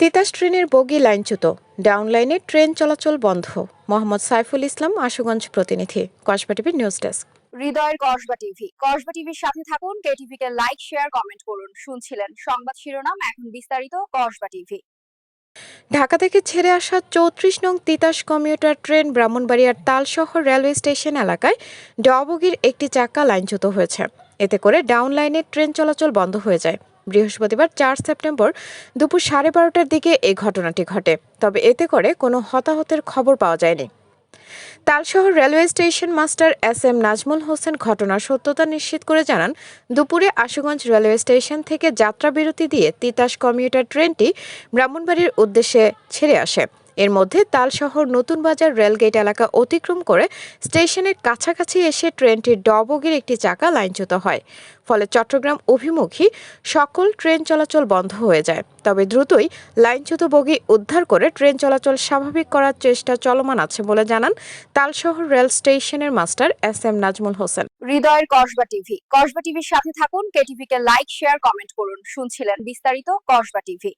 তিতাস ট্রেনের বগি লাইনচ্যুত। ডাউন লাইনে ট্রেন চলাচল বন্ধ। মোহাম্মদ সাইফুল ইসলাম আশুগঞ্জ প্রতিনিধি। Kasba TV news desk. হৃদয়ের কসবা টিভি। কসবা টিভির সাথে থাকুন। কেটিভি কে লাইক শেয়ার কমেন্ট করুন। শুনছিলেন সংবাদ শিরোনাম এখন বিস্তারিত কসবা টিভি। ঢাকা থেকে ছেড়ে আসা চৌত্রিশ নং তিতাস কমিউটার ট্রেন ব্রাহ্মণবাড়িয়ার তালশহর রেলওয়ে স্টেশন এলাকায় ডবগির একটি চাকা লাইনচ্যুত হয়েছে। এতে করে ডাউন লাইনে ট্রেন চলাচল বন্ধ হয়ে যায়। বৃহস্পতিবার চার সেপ্টেম্বর দুপুর সাড়ে বারোটার দিকে এই ঘটনাটি ঘটে, তবে এতে করে কোনো হতাহতের খবর পাওয়া যায়নি। Talshahar railway station master S M Nazmul Hossain ঘটনার সত্যতা নিশ্চিত করে জানান, দুপুরে আশুগঞ্জ রেলওয়ে স্টেশন থেকে যাত্রা বিরতি দিয়ে তিতাস কমিউটার ট্রেনটি ব্রাহ্মণবাড়ির উদ্দেশ্যে ছেড়ে আসে। এর মধ্যে তালশহর নতুন বাজার রেলগেট এলাকা অতিক্রম করে স্টেশনের কাছাকাছি এসে ট্রেনটির ডবগির একটি চাকা লাইনচ্যুত হয়। ফলে চট্টগ্রাম অভিমুখী সকল ট্রেন চলাচল বন্ধ হয়ে যায়। তবে দ্রুতই লাইনচ্যুত বগি উদ্ধার করে ট্রেন চলাচল স্বাভাবিক করার চেষ্টা চলমান আছে বলে জানান তালশহর রেল স্টেশনের master S M Nazmul Hossain. হৃদয়ের কসবা টিভি। কসবা টিভির সাথে থাকুন কেটিভি কে লাইক, শেয়ার, কমেন্ট করুন। শুনছিলেন বিস্তারিত কসবা টিভি।